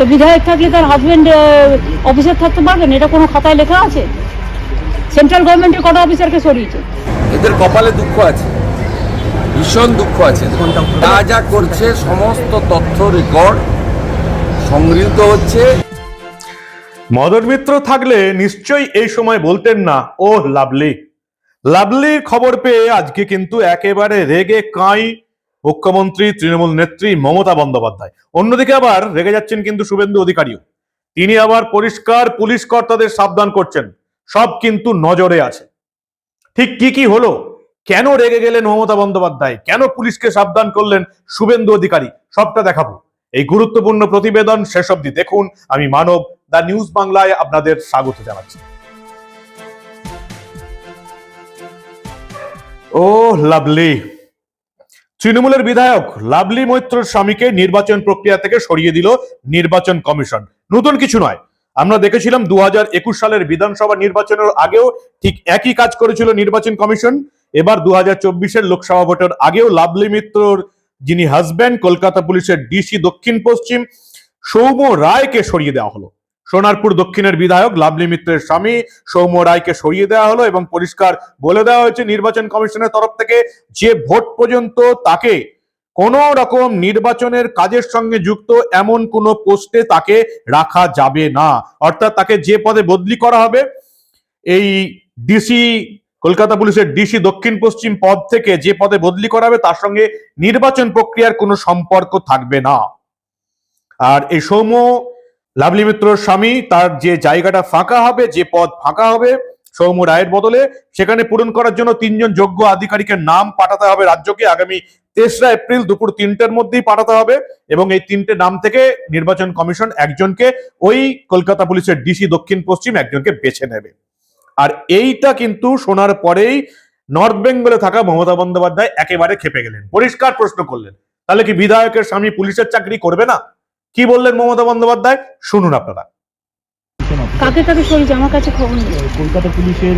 তো বিধায়ক থাকলে তার হাজবেন্ড অফিসার থাকতে পারবেন এটা কোনো খাতায় লেখা আছে? সেন্ট্রাল গভর্নমেন্টের কটা অফিসারকে সরিয়েছে? এদের কপালে দুঃখ আছে। ভীষণ দুঃখ আছে। যা যা করছে সমস্ত তথ্য রেকর্ড সংগৃহীত হচ্ছে। মদন মিত্র থাকলে নিশ্চয়ই এই সময় বলতেন না ও লাভলি লাভলির খবর পেয়ে আজকে কিন্তু একেবারে রেগে কাঁই মুখ্যমন্ত্রী, তৃণমূল নেত্রী মমতা বন্দ্যোপাধ্যায়। অন্যদিকে আবার রেগে যাচ্ছেন কিন্তু শুভেন্দু অধিকারীও। তিনি আবার পরিষ্কার পুলিশ কর্তাদের সাবধান করছেন। সব কিন্তু নজরে আছে। ঠিক কি কি হলো? কেন রেগে গেলেন মমতা বন্দ্যোপাধ্যায়? কেন পুলিশকে সাবধান করলেন শুভেন্দু অধিকারী? সবটা দেখাবো। এই গুরুত্বপূর্ণ প্রতিবেদন শেষ অবধি দেখুন। আমি মানব, দ্য নিউজ বাংলায় আপনাদের স্বাগত জানাচ্ছি। ও, লাভলি। তৃণমূলের বিধায়ক লাভলি মৈত্রর স্বামীকে নির্বাচন প্রক্রিয়া থেকে সরিয়ে দিল নির্বাচন কমিশন। নতুন কিছু নয়। আমরা দেখেছিলাম দু সালের বিধানসভা নির্বাচনের আগেও ঠিক একই কাজ করেছিল নির্বাচন কমিশন। এবার দু হাজার লোকসভা ভোটের আগেও লাভলি মিত্রর যিনি হাজব্যান্ড, কলকাতা পুলিশের ডিসি দক্ষিণ পশ্চিম, সৌম্য রায়কে সরিয়ে দেওয়া হলো। সোনারপুর দক্ষিণের বিধায়ক লাভলি মিত্রের স্বামী সৌম্য রায়কে সরিয়ে দেওয়া হলো এবং পরিষ্কার বলে দেওয়া হয়েছে নির্বাচন কমিশনের তরফ থেকে যে ভোট পর্যন্ত তাকে কোন রকম নির্বাচনের কাজের সঙ্গে যুক্ত এমন কোন পোস্টে তাকে রাখা যাবে না। অর্থাৎ তাকে যে পদে বদলি করা হবে, এই ডিসি কলকাতা পুলিশের ডিসি দক্ষিণ পশ্চিম পদ থেকে যে পদে বদলি করা হবে, তার সঙ্গে নির্বাচন প্রক্রিয়ার কোনো সম্পর্ক থাকবে না। আর এই সৌম্য লাভলি মিত্রর স্বামী, তার যে জায়গাটা ফাঁকা হবে, যে পদ ফাঁকা হবে, সৌম্য রায়ের বদলে সেখানে পূরণ করার জন্য তিনজন যোগ্য আধিকারিকের নাম পাঠাতে হবে রাজ্যকে। আগামী তেসরা এপ্রিল দুপুর তিনটের মধ্যেই পাঠাতে হবে এবং এই তিনটে নাম থেকে নির্বাচন কমিশন একজনকে ওই কলকাতা পুলিশের ডিসি দক্ষিণ পশ্চিম একজনকে বেছে নেবে। আর এইটা কিন্তু শোনার পরেই নর্থ বেঙ্গলে থাকা মমতা বন্দ্যোপাধ্যায় একেবারে খেপে গেলেন। পরিষ্কার প্রশ্ন করলেন, তাহলে কি বিধায়কের স্বামী পুলিশের চাকরি করবে না? কি বললেন মমতা বন্দ্যোপাধ্যায়? শুনুন আপনারা। কাকে কাকে সরিয়েছে আমার কাছে খবর নেই? কলকাতা পুলিশের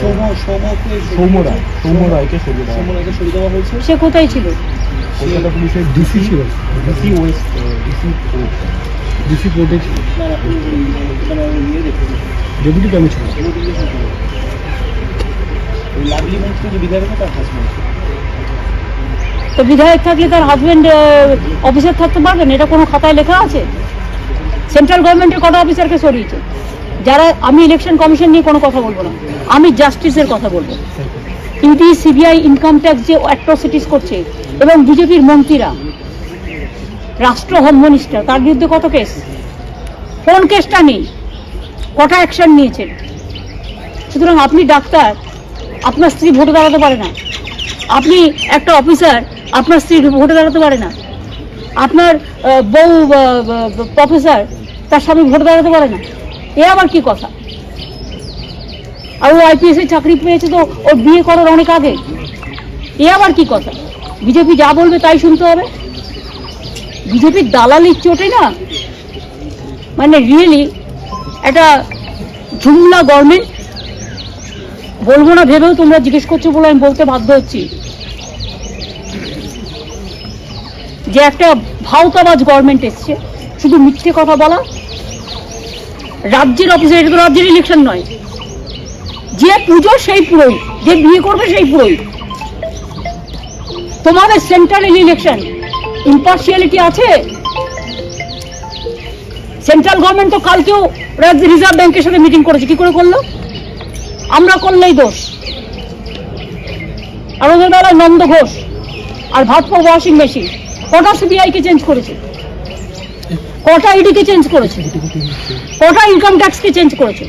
সৌম্যকে রায় সৌম্য রায়কে সরিয়ে দেওয়া রায়কে সরিয়ে দেওয়া হয়েছে? সে কোথায় ছিল? কলকাতা পুলিশের ডিসি ছিল। ডিসি ওয়েস্ট ডিসি ডিসি কোর্টে ছিল। ডেপুটি। ওই লাভলি মন্ত্রী যে বিধায়ক তার তো বিধায়ক থাকলে তার হাজবেন্ড অফিসার থাকতে পারবেন, এটা কোনো খাতায় লেখা আছে? সেন্ট্রাল গভর্নমেন্টের কটা অফিসারকে সরিয়েছে? যারা আমি ইলেকশন কমিশন নিয়ে কোনো কথা বলব না। আমি জাস্টিসের কথা বলব। ইউডি সিবিআই ইনকাম ট্যাক্স যে অ্যাট্রসিটিস করছে, এবং বিজেপির মন্ত্রীরা, রাষ্ট্র হোম মিনিস্টার তার বিরুদ্ধে কত কেস কোন কেসটা নেই? কটা অ্যাকশন নিয়েছেন সুতরাং আপনি ডাক্তার, আপনার স্ত্রী ভোটে দাঁড়াতে পারে না। আপনি একটা অফিসার আপনার স্ত্রী ভোটে দাঁড়াতে পারে না। আপনার বউ প্রফেসর তার স্বামী ভোটে দাঁড়াতে পারে না। এ আবার কি কথা? আর ও আইপিএস এর চাকরি পেয়েছে তো, ওর বিয়ে করার অনেক আগে। এ আবার কি কথা? বিজেপি যা বলবে তাই শুনতে হবে। বিজেপির দালালির চোটে না? মানে রিয়েলি একটা ঝুমলা গভর্নমেন্ট বলব না, ভেবেও তোমরা জিজ্ঞেস করছ বলে আমি বলতে বাধ্য হচ্ছি। যে একটা ভাওতাবাজ গভর্নমেন্ট এসছে, শুধু মিথ্যে কথা বলা, রাজ্যের অফিসে এটা তো রাজ্যের ইলেকশন নয়। যে পুজো সেই পুরোই, যে বিয়ে করবে সেই পুরোই। তোমাদের সেন্ট্রাল ইলেকশন ইম্পার্শিয়ালিটি আছে? সেন্ট্রাল গভর্নমেন্ট তো কালকেও রিজার্ভ ব্যাংকের সাথে মিটিং করেছে, কি করে করল? আমরা করলেই দোষ। আমাদের বেলায় নন্দ ঘোষ আর ভাটপো ওয়াশিং মেশিন। কটা সিবিআই কে চেঞ্জ করেছে? কটা ইডি কে চেঞ্জ করেছে? কটা ইনকাম ট্যাক্সকে চেঞ্জ করেছে?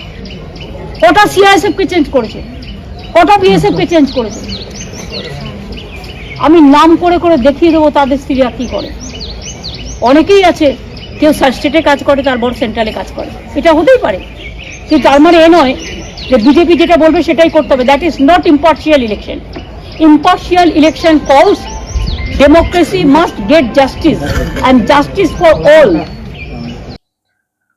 কটা সিআইএসএফকে চেঞ্জ করেছে? কটা বিএসএফ কে চেঞ্জ করেছে? আমি নাম করে করে দেখিয়ে দেবো তাদের স্ত্রীরা কি করে। অনেকেই আছে, কেউ স্টেটে কাজ করে, তার বড় সেন্ট্রালে কাজ করে। এটা হতেই পারে। কিন্তু তার মানে এ নয় যে বিজেপি যেটা বলবে সেটাই করতে হবে। That is not impartial election impartial election calls democracy must get justice and justice for all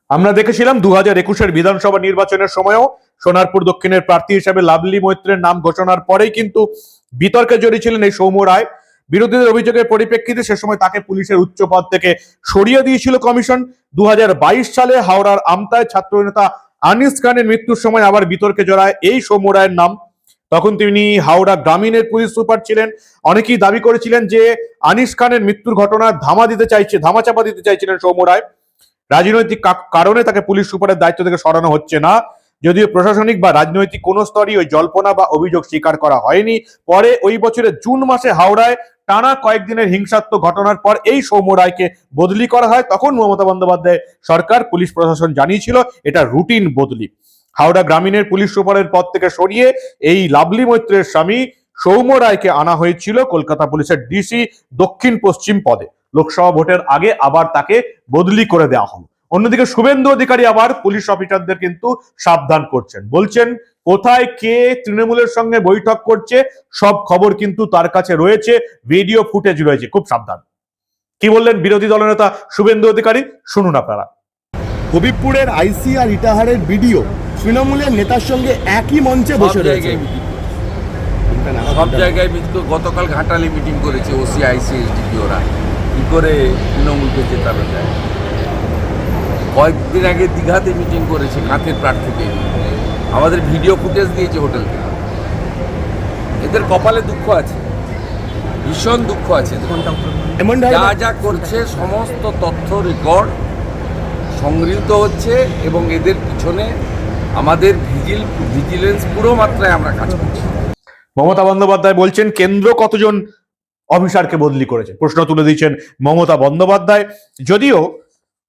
আমরা দেখেছিলাম দু হাজার একুশের বিধানসভা নির্বাচনের সময়ও সোনারপুর দক্ষিণের প্রার্থী হিসেবে লাভলি মৈত্রের নাম ঘোষণার পরেই কিন্তু বিতর্কে জড়িয়েছিলেন এই সৌম্য রায়। বিরোধীদের অভিযোগের পরিপ্রেক্ষিতে সে সময় তাকে পুলিশের উচ্চ পদ থেকে সরিয়ে দিয়েছিল কমিশন। দু হাজার বাইশ সালে হাওড়ার আমতায় ছাত্রনেতা আনিস খানের মৃত্যুর সময় আবার বিতর্কে জড়ায় এই সৌম্য রায়ের নাম তখন তিনি হাওড়া গ্রামীণের পুলিশ সুপার ছিলেন। অনেকেই দাবি করেছিলেন যে আনিস খানের মৃত্যুর ঘটনা ধামা দিতে চাইছে ধামাচাপা দিতে চাইছিলেন সৌম্য রায়। রাজনৈতিক কারণে তাকে পুলিশ সুপারের দায়িত্ব থেকে সরানো হচ্ছে না। যদিও প্রশাসনিক বা রাজনৈতিক কোন স্তরই ওই জল্পনা বা অভিযোগ স্বীকার করা হয়নি। পরে ওই বছরের জুন মাসে হাওড়ায় টানা কয়েকদিনের হিংসাত্মক ঘটনার পর এই সৌম্য রায়কে বদলি করা হয়। তখন মমতা বন্দ্যোপাধ্যায় সরকার, পুলিশ প্রশাসন জানিয়েছিল, এটা রুটিন বদলি। হাওড়া গ্রামীণের পুলিশ সুপারের পদ থেকে সরিয়ে এই লাভলি মৈত্রের স্বামী সৌম্য রায়কে আনা হয়েছিল কলকাতা পুলিশের ডিসি দক্ষিণ পশ্চিম পদে। লোকসভা ভোটের আগে আবার তাকে বদলি করে দেওয়া হলো। অন্যদিকে শুভেন্দু অধিকারী আবার পুলিশ অফিসারদের কিন্তু সাবধান করছেন। বলছেন, কোথায় কে তৃণমূলের সঙ্গে বৈঠক করছে, সব খবর কিন্তু তার কাছে রয়েছে, ভিডিও ফুটেজ রয়েছে, খুব সাবধান। কি বললেন বিরোধী দলনেতা শুভেন্দু অধিকারী? শুনুন আপনারা। হবিবপুরের আইসি আর ইটাহারের ভিডিও তৃণমূলের নেতার সঙ্গে একই মঞ্চে বসে রয়েছে জায়গায় মিটিং সব জায়গায় মিটিং গতকাল ঘাটালে মিটিং করেছে ওসি আইসি এসডিপি ওরা কি করে তৃণমূলকে জেতানো যায়? কয়েকদিন আগে দীঘাতে মিটিং করেছে কাঁথের প্রার্থীকে। আমাদের ভিডিও ফুটেজ দিয়েছে হোটেল থেকে। এদের কপালে দুঃখ আছে। ভীষণ দুঃখ আছে এমন যা যা করছে সমস্ত তথ্য রেকর্ড সংগৃহীত হচ্ছে এবং এদের পিছনে আমাদের ভিজিল ভিজিলেন্স পুরো মাত্রায় আমরা কাজ করছি। মমতা বন্দ্যোপাধ্যায় বলছেন, কেন্দ্র কতজন অফিসারকে বদলি করেছে প্রশ্ন তুলে দিয়েছেন মমতা বন্দ্যোপাধ্যায়। যদিও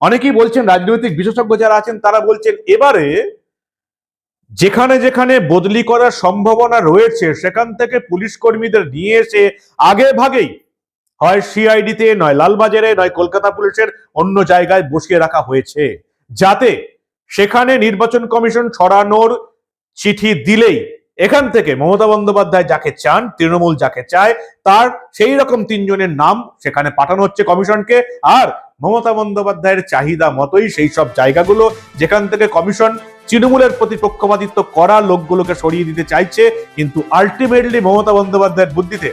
অনেকেই বলছেন, রাজনৈতিক বিশেষজ্ঞ যারা আছেন, তারা বলছেন, এবারে যেখানে যেখানে বদলি করার সম্ভাবনা রয়েছে, সেখান থেকে পুলিশ কর্মীদের নিয়ে এসে আগে ভাগেই হয় সিআইডিতে, নয় লালবাজারে, নয় কলকাতা পুলিশের অন্য জায়গায় বসিয়ে রাখা হয়েছে। যাতে সেখানে নির্বাচন কমিশন ছড়ানোর চিঠি দিলেই এখান থেকে মমতা বন্দ্যোপাধ্যায় যাকে চান, তৃণমূল যাকে চায়, তার সেই রকম তিনজনের নাম সেখানে পাঠানো হচ্ছে কমিশনকে। আর মমতা বন্দ্যোপাধ্যায়ের চাহিদা মতোই সেই সব জায়গাগুলো যেখান থেকে কমিশন তৃণমূলের প্রতি পক্ষপাতিত্ব করা লোকগুলোকে সরিয়ে দিতে চাইছে। কিন্তু আলটিমেটলি মমতা বন্দ্যোপাধ্যায়ের বুদ্ধিতে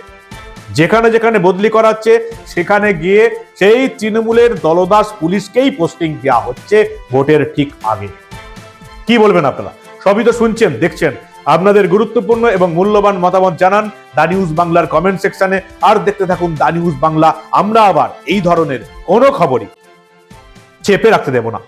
যেখানে যেখানে বদলি করাচ্ছে, সেখানে গিয়ে সেই তৃণমূলের দলদাস পুলিশকেই পোস্টিং দেওয়া হচ্ছে ভোটের ঠিক আগে। কি বলবেন আপনারা? সবই তো শুনছেন, দেখছেন। আপনাদের গুরুত্বপূর্ণ এবং মূল্যবান মতামত জানান দা নিউজ বাংলার কমেন্ট সেকশনে আর দেখতে থাকুন দা নিউজ বাংলা। আমরা আবার এই ধরনের কোনো খবরই চেপে রাখতে দেব না।